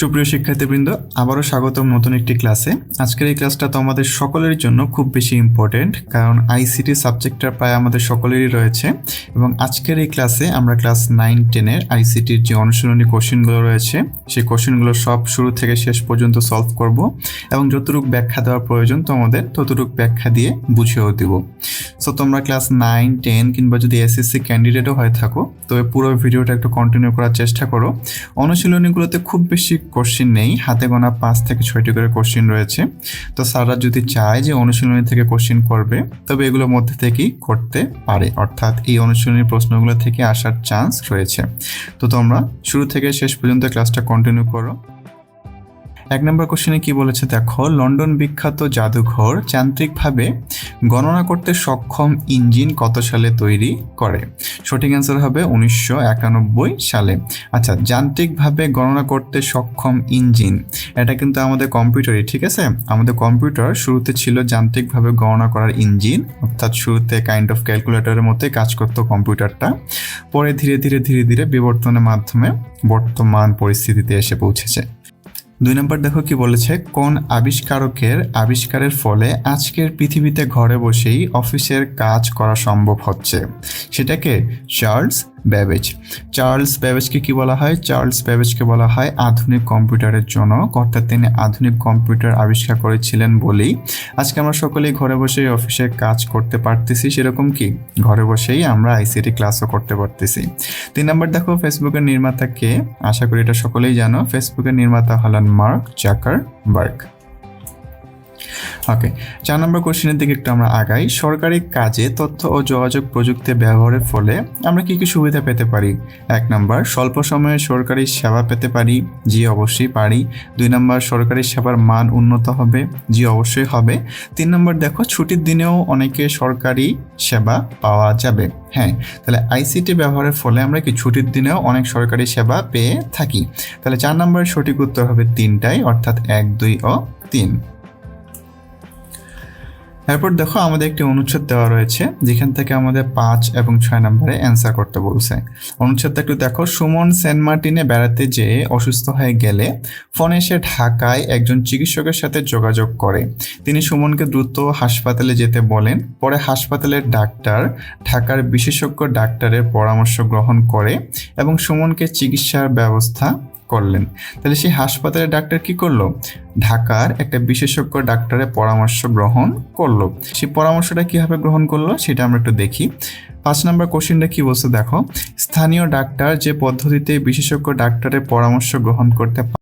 সুপ্রিয় শিক্ষার্থীবৃন্দ, আবারও স্বাগতম নতুন একটি ক্লাসে। আজকের এই ক্লাসটা তো আমাদের সকলের জন্য খুব বেশি ইম্পর্টেন্ট কারণ আইসিটি সাবজেক্টটা প্রায় আমাদের সকলেরই রয়েছে এবং আজকের এই ক্লাসে আমরা ক্লাস নাইন টেনের আইসিটির যে অনুশীলনী কোশ্চেনগুলো রয়েছে, সেই কোশ্চেনগুলো সব শুরু থেকে শেষ পর্যন্ত সলভ করব এবং যতটুকু ব্যাখ্যা দেওয়ার প্রয়োজন তোমাদের ততটুকু ব্যাখ্যা দিয়ে বুঝিয়েও দিব। সো তোমরা ক্লাস নাইন টেন কিংবা যদি এসএসসি ক্যান্ডিডেটও হয়ে থাকো, তবে পুরো ভিডিওটা একটু কন্টিনিউ করার চেষ্টা করো। অনুশীলনীগুলোতে খুব বেশি কোশ্চিন নেই। হাতে গোনা পাঁচ থেকে ছয়টি করে কোশ্চিন রয়েছে। তো স্যাররা যদি চায় যে অনুশীলনী থেকে কোশ্চিন করবে, তবে এগুলোর মধ্যে থেকেই করতে পারে। অর্থাৎ এই অনুশীলনী প্রশ্নগুলো থেকে আসার চান্স রয়েছে। তো তোমরা শুরু থেকে শেষ পর্যন্ত ক্লাসটা কন্টিনিউ করো। এক নম্বর কোশ্চেনে কি বলেছে? দেখো, লন্ডন বিখ্যাত জাদুঘর যান্ত্রিকভাবে গণনা করতে সক্ষম ইঞ্জিন কত সালে তৈরি করে? সঠিক অ্যান্সার হবে উনিশশো একানব্বই সালে। আচ্ছা যান্ত্রিকভাবে গণনা করতে সক্ষম ইঞ্জিন, এটা কিন্তু আমাদের কম্পিউটারই ঠিক আছে? আমাদের কম্পিউটার শুরুতে ছিল যান্ত্রিকভাবে গণনা করার ইঞ্জিন, অর্থাৎ শুরুতে কাইন্ড অফ ক্যালকুলেটরের মতোই কাজ করতো কম্পিউটারটা পরে ধীরে ধীরে ধীরে ধীরে বিবর্তনের মাধ্যমে বর্তমান পরিস্থিতিতে এসে পৌঁছেছে। দুই নম্বর দেখো কি বলেছে, কোন আবিষ্কারকের আবিষ্কারের ফলে আজকের পৃথিবীতে ঘরে বসেই অফিসের কাজ করা সম্ভব হচ্ছে? সেটাকে চার্লস ব্যাবেজ চার্লস ব্যাবেজকে কি বলা হয়? চার্লস ব্যাবেজকে বলা হয় আধুনিক কম্পিউটারের জনক অর্থাৎ তিনি আধুনিক কম্পিউটার আবিষ্কার করেছিলেন বলেই। আজকে আমরা সকলেই ঘরে বসেই অফিসে কাজ করতে পারতেছি। সেরকম কি? ঘরে বসেই আমরা আইসিটি ক্লাসও করতে পারতেছি। তিন নম্বর দেখো ফেসবুকের নির্মাতাকে আশা করি এটা সকলেই জানো। ফেসবুকের নির্মাতা হলেন মার্ক জাকার বার্গ ওকে চার নম্বর কোশ্চেনের দিকে একটু আমরা আগাই। সরকারি কাজে তথ্য ও যোগাযোগ প্রযুক্তি ব্যবহারের ফলে আমরা কি কি সুবিধা পেতে পারি? এক নম্বর স্বল্প সময়ে সরকারি সেবা পেতে পারি? জি, অবশ্যই পারি। দুই নম্বর সরকারি সেবার মান উন্নত হবে? জি, অবশ্যই হবে। তিন নম্বর দেখো, ছুটির দিনেও অনেকে সরকারি সেবা পাওয়া যাবে। হ্যাঁ তাহলে আইসিটি ব্যবহারের ফলে আমরা কি ছুটির দিনেও অনেক সরকারি সেবা পেয়ে থাকি? তাহলে চার নম্বরের সঠিক উত্তর হবে তিনটাই, অর্থাৎ এক, দুই ও তিন। এরপর দেখো আমাদের একটি অনুচ্ছেদ দেওয়া রয়েছে, যেখান থেকে আমাদের পাঁচ এবং ছয় নম্বরে অ্যান্সার করতে বলছে। অনুচ্ছেদটা একটু দেখো, সুমন সেন্ট মার্টিনে বেড়াতে যেয়ে অসুস্থ হয়ে গেলে ফোনে এসে ঢাকায় একজন চিকিৎসকের সাথে যোগাযোগ করে। তিনি সুমনকে দ্রুত হাসপাতালে যেতে বলেন, পরে হাসপাতালের ডাক্তার ঢাকার বিশেষজ্ঞ ডাক্তারের পরামর্শ গ্রহণ করে এবং সুমনকে চিকিৎসার ব্যবস্থা করলেন। তাহলে সেই হাসপাতালের ডাক্তার কি করল? ঢাকার একটা বিশেষজ্ঞ ডাক্তারের পরামর্শ গ্রহণ করল। সেই পরামর্শটা কীভাবে গ্রহণ করল সেটা আমরা একটু দেখি। পাঁচ নম্বর কোশ্চিনটা কি বলছে দেখো, স্থানীয় ডাক্তার যে পদ্ধতিতে বিশেষজ্ঞ ডাক্তারের পরামর্শ গ্রহণ করতে